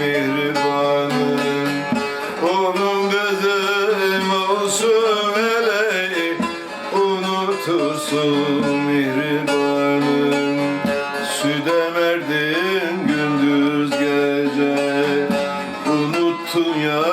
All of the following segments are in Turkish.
mihribanım Onun gözüm olsun hele unutursun mihribanım. Süde gündüz gece Unuttun ya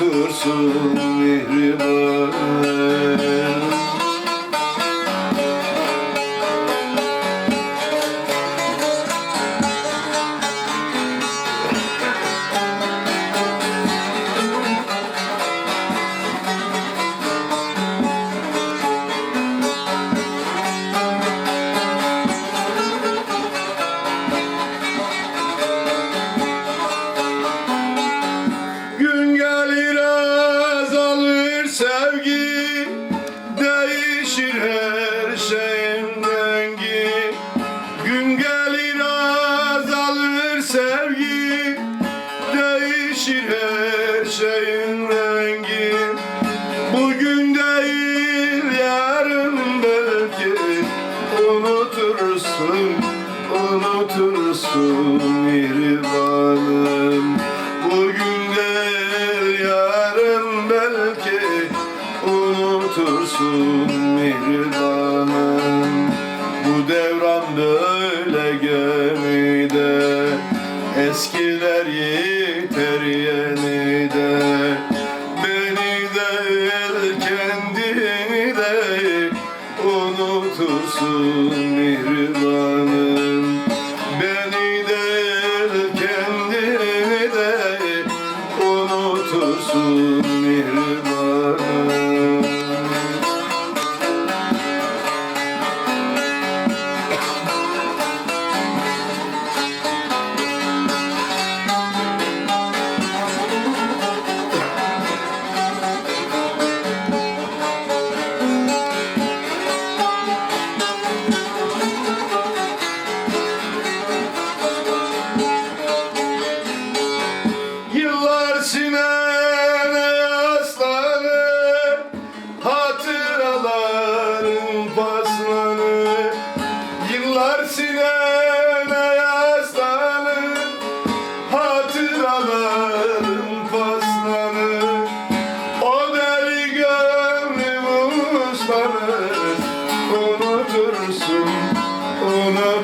Unutursun mihribanım şeyin rengi. Bugün değil yarın belki. Unutursun, unutursun mihribanım Bugün değil yarın belki. Unutursun mihribanım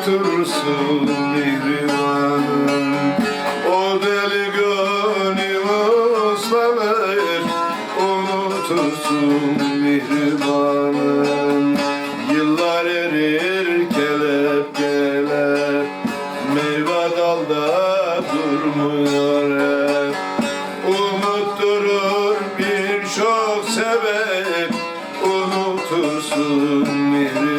unutursun mihribanım O deli gönlüm uslanır Unutursun mihribanım Yıllar erir kelepçeler Meyve dalda durmuyor hep. Unutturur birçok sebep Unutursun mihribanım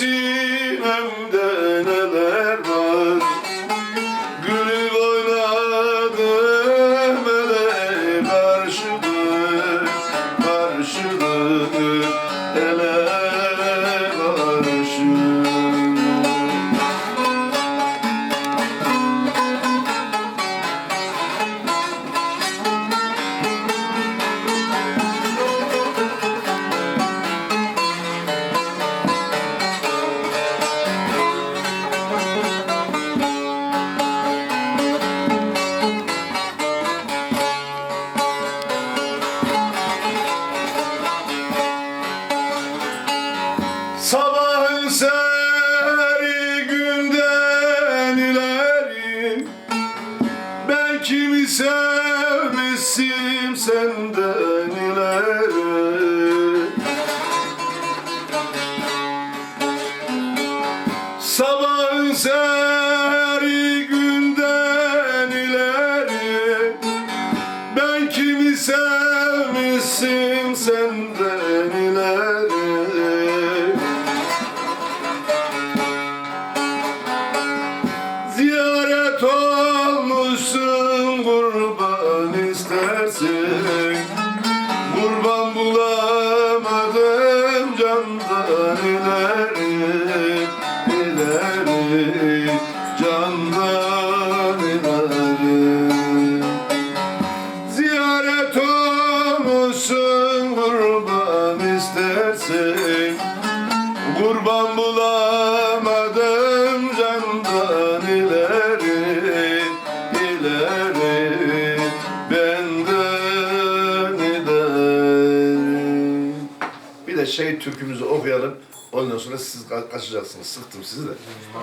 aussi. seri günden ileri. Ben kimi sevmişim senden ileri. Sabahın seri şey türkümüzü okuyalım. Ondan sonra siz ka kaçacaksınız. Sıktım sizi de. Hmm.